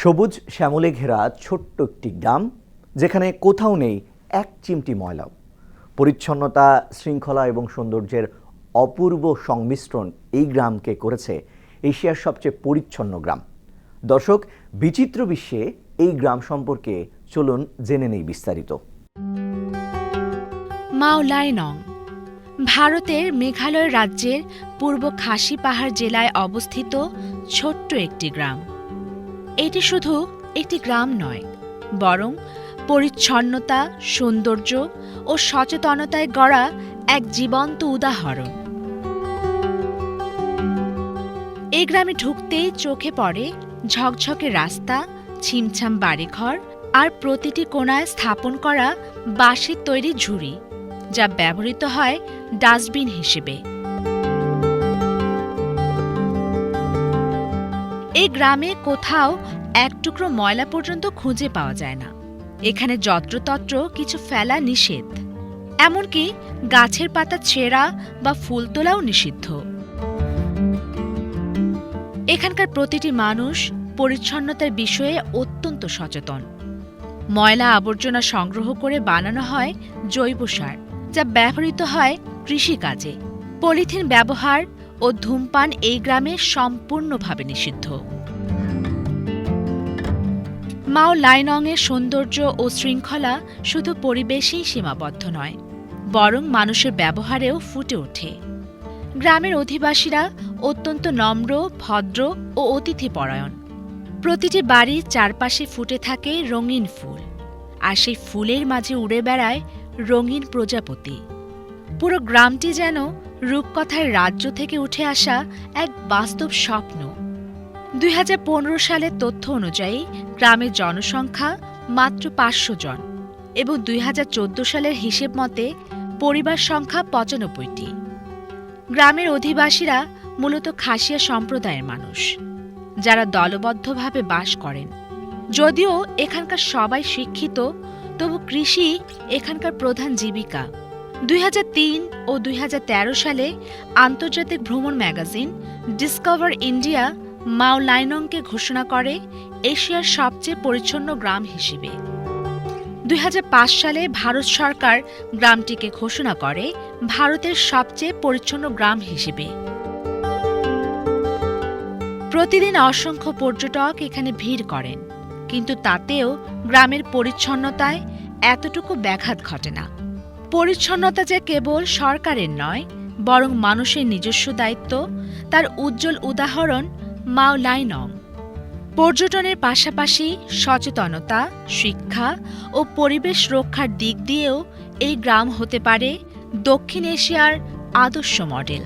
সবুজ শ্যামলে ঘেরা ছোট্ট একটি গ্রাম, যেখানে কোথাও নেই এক চিমটি ময়লাও। পরিচ্ছন্নতা, শৃঙ্খলা এবং সৌন্দর্যের অপূর্ব সংমিশ্রণ এই গ্রামকে করেছে এশিয়ার সবচেয়ে পরিচ্ছন্ন গ্রাম। দর্শক, বিচিত্র বিশ্বে এই গ্রাম সম্পর্কে চলুন জেনে নেই বিস্তারিত। মাওলাইনং, ভারতের মেঘালয় রাজ্যের পূর্ব খাসি পাহাড় জেলায় অবস্থিত ছোট্ট একটি গ্রাম। এটি শুধু একটি গ্রাম নয়, বরং পরিচ্ছন্নতা, সৌন্দর্য ও সচেতনতায় গড়া এক জীবন্ত উদাহরণ। এই গ্রামে ঢুকতেই চোখে পড়ে ঝকঝকে রাস্তা, ছিমছাম বাড়িঘর আর প্রতিটি কোণায় স্থাপন করা বাঁশের তৈরি ঝুড়ি, যা ব্যবহৃত হয় ডাস্টবিন হিসেবে। এই গ্রামে কোথাও এক টুকরো ময়লা পর্যন্ত খুঁজে পাওয়া যায় না। এখানে যত্রতত্র কিছু ফেলা নিষেধ। এমনকি গাছের পাতা ছেঁড়া বা ফুল তোলাও নিষিদ্ধ। এখানকার প্রতিটি মানুষ পরিচ্ছন্নতার বিষয়ে অত্যন্ত সচেতন। ময়লা আবর্জনা সংগ্রহ করে বানানো হয় জৈব সার, যা ব্যবহৃত হয় কৃষিকাজে। পলিথিন ব্যবহার ও ধূমপান এই গ্রামে সম্পূর্ণভাবে নিষিদ্ধ। মাও লাইনংয়ের সৌন্দর্য ও শৃঙ্খলা শুধু পরিবেশেই সীমাবদ্ধ নয়, বরং মানুষের ব্যবহারেও ফুটে ওঠে। গ্রামের অধিবাসীরা অত্যন্ত নম্র, ভদ্র ও অতিথিপরায়ণ। প্রতিটি বাড়ির চারপাশে ফুটে থাকে রঙিন ফুল, আর সেই ফুলের মাঝে উড়ে বেড়ায় রঙিন প্রজাপতি। পুরো গ্রামটি যেন রূপকথার রাজ্য থেকে উঠে আসা এক বাস্তব স্বপ্ন। দুই হাজার পনেরো সালের তথ্য অনুযায়ী গ্রামের জনসংখ্যা মাত্র পাঁচশো জন এবং দুই হাজার চোদ্দ সালের হিসেব মতে পরিবার সংখ্যা পঁচানব্বইটি। গ্রামের অধিবাসীরা মূলত খাসিয়া সম্প্রদায়ের মানুষ, যারা দলবদ্ধভাবে বাস করেন। যদিও এখানকার সবাই শিক্ষিত, তবু কৃষি এখানকার প্রধান জীবিকা। দুই হাজার তিন ও দুই হাজার তেরো সালে আন্তর্জাতিক ভ্রমণ ম্যাগাজিন ডিসকভার ইন্ডিয়া মাও লাইনংকে ঘোষণা করে এশিয়ার সবচেয়ে পরিচ্ছন্ন গ্রাম হিসেবে। দুই হাজার পাঁচ সালে ভারত সরকার গ্রামটিকে ঘোষণা করে ভারতের সবচেয়ে পরিচ্ছন্ন গ্রাম হিসেবে। প্রতিদিন অসংখ্য পর্যটক এখানে ভিড় করেন, কিন্তু তাতেও গ্রামের পরিচ্ছন্নতায় এতটুকু ব্যাঘাত ঘটে না। পরিচ্ছন্নতা যে কেবল সরকারের নয়, বরং মানুষের নিজস্ব দায়িত্ব, তার উজ্জ্বল উদাহরণ মাও লাইনং পর্যটনের পাশাপাশি সচেতনতা, শিক্ষা ও পরিবেশ রক্ষার দিক দিয়েও এই গ্রাম হতে পারে দক্ষিণ এশিয়ার আদর্শ মডেল।